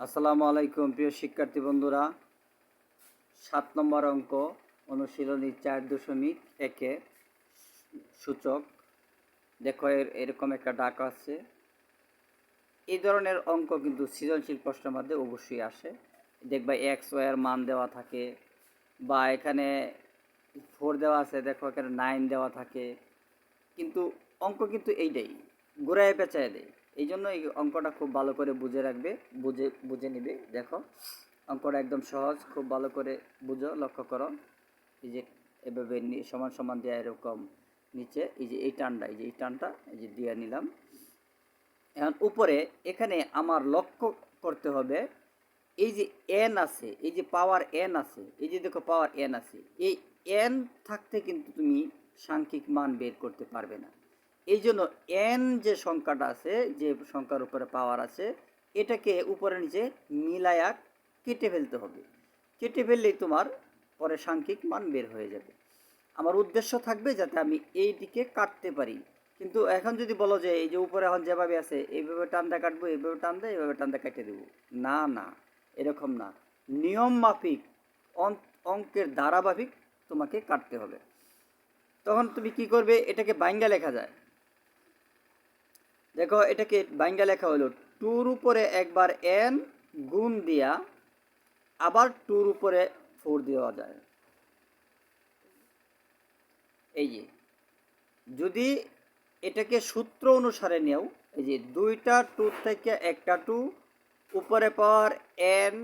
আসসালামু আলাইকুম, প্রিয় শিক্ষার্থী বন্ধুরা। সাত নম্বর অঙ্ক, অনুশীলনী চার দশমিক একে সূচক। দেখো, এর এরকম একটা ডাক আছে। এই ধরনের অঙ্ক কিন্তু সৃজনশীল প্রশ্নের মধ্যে অবশ্যই আসে। দেখবা এক্স ওয়ার মান দেওয়া থাকে, বা এখানে ফোর দেওয়া আছে, দেখো, এখানে নাইন দেওয়া থাকে। কিন্তু অঙ্ক কিন্তু এইটাই, ঘুরায় পেঁচায় দেয়। এই জন্য এই অঙ্কটা খুব ভালো করে বুঝে রাখবে, বুঝে বুঝে নিবে। দেখো, অঙ্কটা একদম সহজ, খুব ভালো করে বুঝো, লক্ষ্য করো। এই যে এভাবে সমান সমান দেওয়া এরকম নিচে, এই যে এই টানটা, এই যে এই টানটা, এই যে দিয়ে নিলাম। এখন উপরে, এখানে আমার লক্ষ্য করতে হবে, এই যে এন আছে, এই যে পাওয়ার এন আছে, এই যে দেখো পাওয়ার এন আছে, এই এন থাকতে কিন্তু তুমি সাংখ্যিক মান বের করতে পারবে না। এই জন্য এন যে সংখ্যাটা আছে, যে সংখ্যার উপরে পাওয়ার আছে, এটাকে উপরে নিচে মিলায়া কেটে ফেলতে হবে। কেটে ফেললেই তোমার পরে সাংখ্যিক মান বের হয়ে যাবে। আমার উদ্দেশ্য থাকবে যাতে আমি এই দিকে কাটতে পারি। কিন্তু এখন যদি বলো যে এই যে উপরে এখন যেভাবে আছে, এইভাবে টান্দা কাটবো, এইভাবে টান্দা এইভাবে টান্দা কেটে দেবো। না না, এরকম না। নিয়ম মাফিক অঙ্কের ধারাবাহিক তোমাকে কাটতে হবে। তখন তুমি কি করবে? এটাকে বাইঙ্গা লেখা যায়। দেখো, এটাকে বাইঙ্গা লেখা হলো, টুর উপরে একবার এন গুণ দিয়া আবার টুর উপরে ফোর দেওয়া যায়। এই যে, যদি এটাকে সূত্র অনুসারে নেও, এই যে দুইটা টু থেকে একটা টু, উপরে পাওয়ার এন,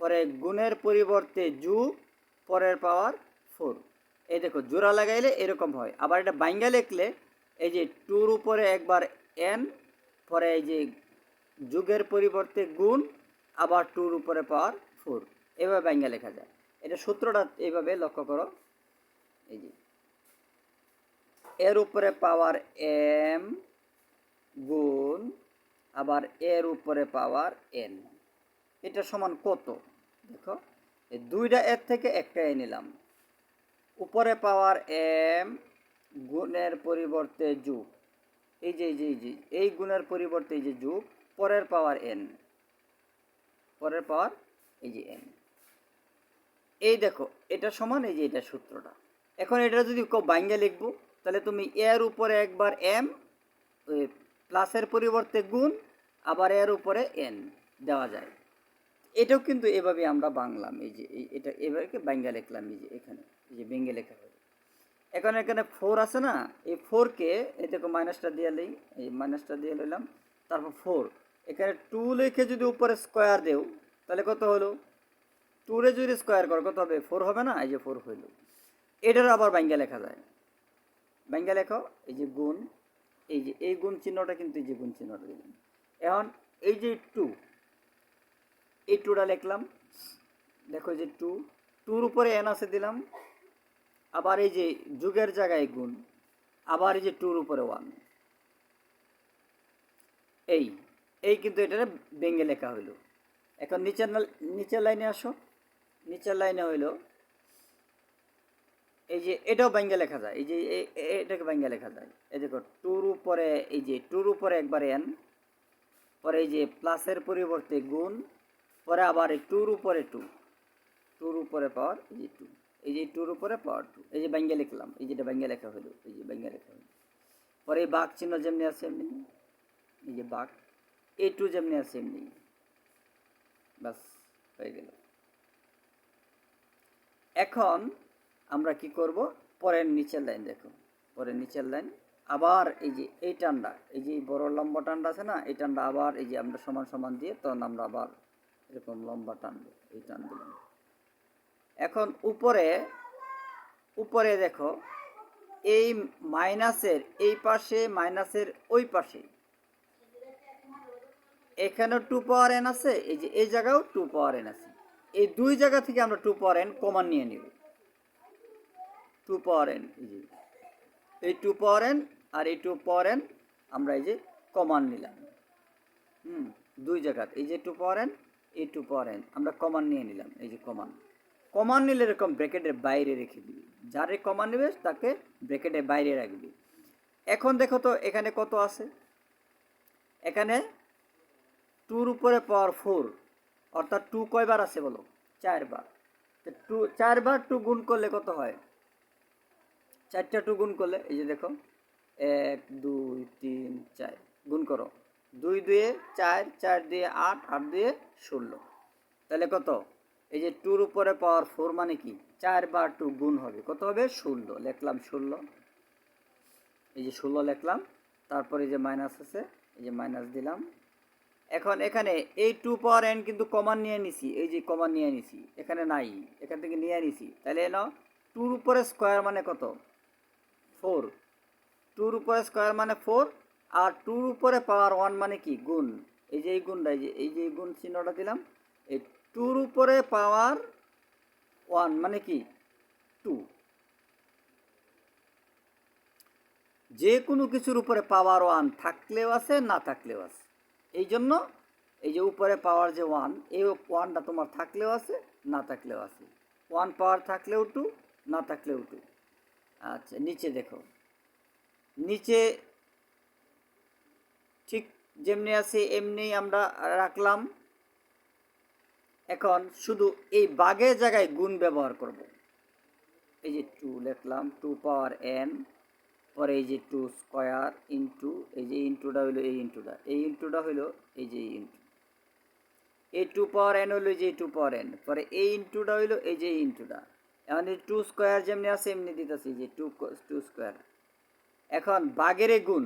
পরে গুণের পরিবর্তে যু পরের পাওয়ার ফোর। এই দেখো, জোড়া লাগাইলে এরকম হয়। আবার এটা বাইঙ্গা লিখলে, এই যে টুর উপরে একবার এন পরে এই যে যুগের পরিবর্তে গুণ, আবার টুর উপরে পাওয়ার ফোর। এভাবে বাইঙ্গা লেখা যায়। এটা সূত্রটা এইভাবে লক্ষ্য করো। এই যে। এর উপরে পাওয়ার এম গুণ, আবার এর উপরে পাওয়ার এন। এটা সমান কত? দেখো, এই দুইটা এর থেকে একটা এ নিলাম। উপরে পাওয়ার এম, গুণের পরিবর্তে যুগ। এই যে এই যে, এই গুণের পরিবর্তে এই যে যুগ, পরের পাওয়ার এন পরের পাওয়ার এই যে এন এই দেখো, এটা সমান এই যে এটা সূত্রটা। এখন এটা যদি বাইঙ্গে লিখব, তাহলে তুমি এর উপরে একবার এম প্লাসের পরিবর্তে গুণ, আবার এর উপরে এন দেওয়া যায়। এটাও কিন্তু এভাবে আমরা বাংলাম, এই যে এটা এভাবে বাইঙ্গা লিখলাম, এই যে এখানে, এই যে বেঙ্গে লেখা হবে এখন এখানে ফোর আছে না? এই ফোরকে দেখো মাইনাসটা দিয়ে লই এই মাইনাসটা দিয়ে লইলাম। তারপর ফোর এখানে টু লিখে যদি উপরে স্কোয়ার দেও, তাহলে কত হলো? টুরে যদি স্কোয়ার করো, কত হবে? ফোর হবে না? এই যে ফোর হইল। এটার আবার বাইঙ্গা লেখা যায়। বাইঙ্গা লেখো, এই যে গুণ, এই যে এই গুণ চিহ্নটা কিন্তু এই যে গুণ চিহ্নটা দিলাম। এখন এই যে টু এই টুটা লিখলাম। দেখো যে টু টুর উপরে এন আছে দিলাম। আবার এই যে যুগের জায়গায় গুণ, আবার এই যে টুর উপরে ওয়ান। এই এই কিন্তু এটা বেঙ্গে লেখা হইল। এখন নিচের নিচের লাইনে আসো। নিচের লাইনে হইল, এই যে এটাও ব্যাঙ্গে লেখা যায়। এই যে এটাকে ব্যাঙ্গে লেখা যায়। এই দেখো, টুর উপরে, এই যে টুর উপরে একবার এন পরে এই যে প্লাসের পরিবর্তে গুণ, পরে আবার এই টুর উপরে টু। টুর উপরে পাওয়ার এই যে টু। এই যে টুর উপরে পাওয়ার টু এই যে ব্যাঙ্গে লিখলাম, এই যেটা ব্যাঙ্গে লেখা হলো, এই যে ব্যাঙ্গে লেখা হলো। পরে এই বাঘ চিহ্ন যেমনি আছে এমনি, এই যে বাঘ এই টু যেমনি আছে এমনি। বাস হয়ে গেল। এখন আমরা কি করব? পরের নিচের লাইন দেখো। পরের নিচের লাইন আবার এই যে এই টান্ডা, এই যে বড় লম্বা টান্ডা আছে না, এই টান্ডা আবার এই যে আমরা সমান সমান দিয়ে তখন আমরা আবার এরকম লম্বা টানবো, এই টান দিলাম এখন উপরে উপরে দেখো, এই মাইনাসের এই পাশে, মাইনাসের ওই পাশে। এখানেও টু পাওয়ার এন আছে, এই যে এই জায়গাও টু পাওয়ার এন আছে। এই দুই জায়গা থেকে আমরা টু পাওয়ার এন কমান নিয়ে নিব। টু পাওয়ার এন এই যে। এই টু পাওয়ার এন আর এই টু পাওয়ার এন আমরা এই যে কমান নিলাম। হুম, দুই জায়গাতে। এই যে টু পাওয়ার এন এই টু পাওয়ার এন আমরা কমান নিয়ে নিলাম, এই যে কমান কমান নিলে এরকম ব্র্যাকেটের বাইরে রেখে দিবি। যারে কমান নেবে, তাকে ব্র্যাকেটের বাইরে রাখবি। এখন দেখো তো, এখানে কত আছে? এখানে টুর উপরে পাওয়ার ফোর অর্থাৎ টু কয়বার আছে বলো? চারবার। টু চারবার টু গুণ করলে কত হয়? চারটা টু গুণ করলে, এই যে দেখো, এক, দুই, তিন, চার, গুণ করো। দুই, দুয়ে চার চার দিয়ে আট আট দিয়ে ষোলো। তাহলে কত? এই যে টুর উপরে পাওয়ার ফোর মানে কি? চার চারবার টু গুণ হবে। কত হবে? ষোলো। লিখলাম ষোলো। এই যে ষোলো লিখলাম। তারপরে যে মাইনাস আছে, এই যে মাইনাস দিলাম। এখন এখানে এই টু পাওয়ার এন কিন্তু কমান নিয়ে নিছি। এই যে কমান নিয়ে নিছি। এখানে নাই। এখান থেকে নিয়ে নিছি। তাহলে এনো টুর উপরে স্কোয়ার মানে কত? ফোর টুর উপরে স্কোয়ার মানে ফোর আর টুর উপরে পাওয়ার ওয়ান মানে কি? গুণ। এই যে এই গুণটা, এই যে এই যে গুণ চিহ্নটা দিলাম। এই টুর উপরে পাওয়ার ওয়ান মানে কি? টু। যে কোনো কিছুর উপরে পাওয়ার ওয়ান থাকলেও আছে, না থাকলেও আছে। এই জন্য এই যে উপরে পাওয়ার যে ওয়ান, এই ওয়ানটা তোমার থাকলেও আছে, না থাকলেও আছে। ওয়ান পাওয়ার থাকলেও টু, না থাকলেও টু। আচ্ছা নিচে দেখো। নিচে ঠিক যেমনি আছে, এমনি আমরা রাখলাম। এখন শুধু এই বাঘের জায়গায় গুণ ব্যবহার করব। এই যে টু লিখলাম টু পাওয়ার এন পরে এই যে টু স্কোয়ার ইন্টু এই যে ইন্টুটা হইল এই ইন্টুটা এই ইন্টুটা হইল এই যে ইন্টু এই টু পাওয়ার এন হইল যে টু পাওয়ার এন পরে এই ইন্টুটা হইল এই যে ইন্টুটা এখন এই টু স্কোয়ার যেমনি আছে, এমনি দিতেছি যে টু টু স্কোয়ার এখন বাগেরে গুণ।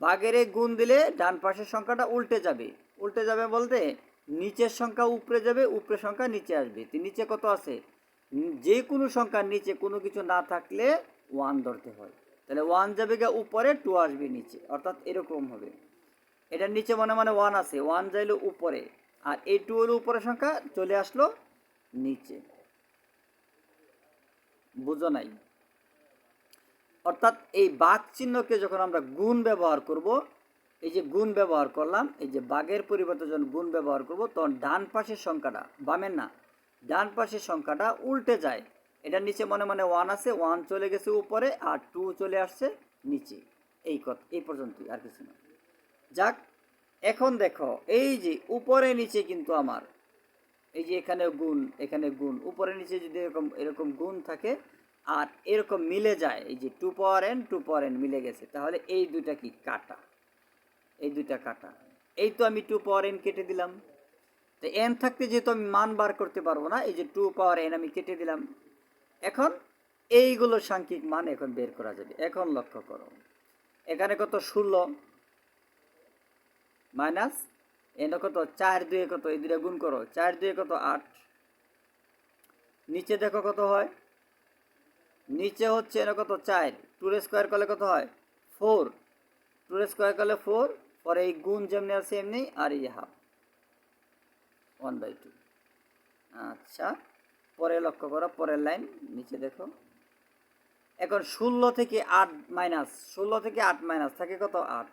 বাগেরে গুণ দিলে ডান পাশের সংখ্যাটা উল্টে যাবে। উল্টে যাবে বলতে নিচের সংখ্যা উপরে যাবে উপরে সংখ্যা নিচে আসবে। নিচে কত আছে? যে কোনো সংখ্যার নিচে কোনো কিছু না থাকলে ওয়ান ধরতে হয়। তাহলে ওয়ান যাবে গিয়ে উপরে টু আসবে নিচে। অর্থাৎ এরকম হবে। এটার নিচে মনে মানে ওয়ান আছে। ওয়ান যাইলো উপরে। আর এই টু হলো উপরের সংখ্যা, চলে আসলো নিচে। বুঝো নাই? অর্থাৎ এই বাঘ চিহ্নকে যখন আমরা গুণ ব্যবহার করব এই যে গুণ ব্যবহার করলাম, এই যে বাঘের পরিবর্তে যখন গুণ ব্যবহার করব, তখন ডান পাশের সংখ্যাটা, বামের না, ডান পাশের সংখ্যাটা উল্টে যায়। এটার নিচে মনে মনে ওয়ান আছে ওয়ান চলে গেছে উপরে আর টু চলে আসছে নিচে। এই কথা, এই পর্যন্তই, আর কিছু না। যাক, এখন দেখো, এই যে উপরে নিচে কিন্তু আমার, এই যে এখানে গুণ এখানে গুণ, উপরে নিচে যদি এরকম এরকম গুণ থাকে আর এরকম মিলে যায়, এই যে two power N two power N মিলে গেছে, তাহলে এই দুটা কি কাটা? এই দুইটা কাটা। এই তো আমি টু পাওয়ার এন কেটে দিলাম। তো এন থাকতে যেহেতু আমি মান বার করতে পারব না, এই যে টু পাওয়ার এন আমি কেটে দিলাম। এখন এইগুলো সাংখ্যিক মান এখন বের করা যাবে। এখন লক্ষ্য করো। এখানে কত? ষোলো। মাইনাস এনে কত? চার দুয়ে কত? এই দুটা গুণ করো। চার দুয়ে কত? আট। নিচে দেখো কত হয়? নিচে হচ্ছে এনে কত? চার। টুর স্কোয়ার করলে কত হয়? ফোর টুর স্কোয়ার করলে ফোর পরে এই গুণ যেমনি আছে এমনি আর এই হাফ ওয়ান বাই টু আচ্ছা পরে লক্ষ্য করো পরের লাইন নিচে দেখো এখন ষোলো থেকে আট মাইনাস ষোলো থেকে আট মাইনাস থাকে কত? আট।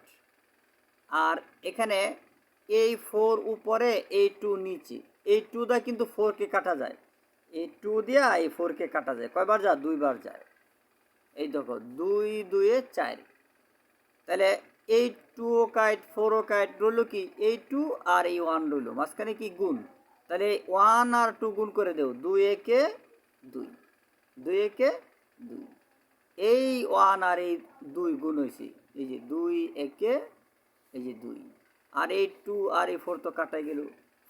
আর এখানে এই ফোর উপরে এই টু নিচে। এই টু দা কিন্তু ফোরকে কাটা যায়। এই টু দিয়া এই ফোরকে কাটা যায়। কয়বার যায়? দুইবার যায়। এই দেখো, দুই দুয়ে চার। তাহলে এই টু ও কাইট ফোর ও কাইট রইল কি? এই টু আর এই ওয়ান রইল। মাঝখানে কি গুণ? তাহলে ওয়ান আর টু গুণ করে দেও। দুই একে দুই। দুই একে দুই। এই ওয়ান আর এই দুই গুণ হয়েছে এই যে দুই একে, এই যে দুই। আর এই টু আর এই ফোর তো কাটাই গেল।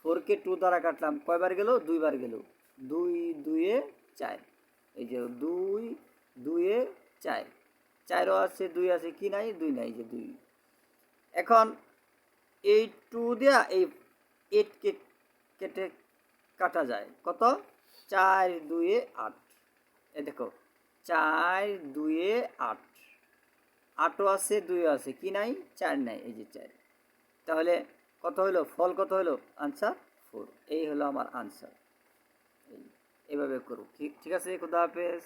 ফোরকে টু দ্বারা কাটলাম। কয়বার গেল? দুইবার গেল। দুই দুয়ে চার। এই যে দুই দুয়ে চার। চারও আছে, দুই আছে, কি নাই? দুই নাই যে দুই। এখন এই টু দিয়া এই এইটকে কেটে কাটা যায়। কত? চার দুয়ে আট। এ দেখো, চার দুয়ে আট। আটও আছে দুইও আছে। কি নাই? চার নাই, এই যে চার। তাহলে কত হলো? ফল কত হলো? আনসার ফোর এই হলো আমার আনসার এই, এভাবে করো। ঠিক ঠিক আছে? খুদা হাফেজ।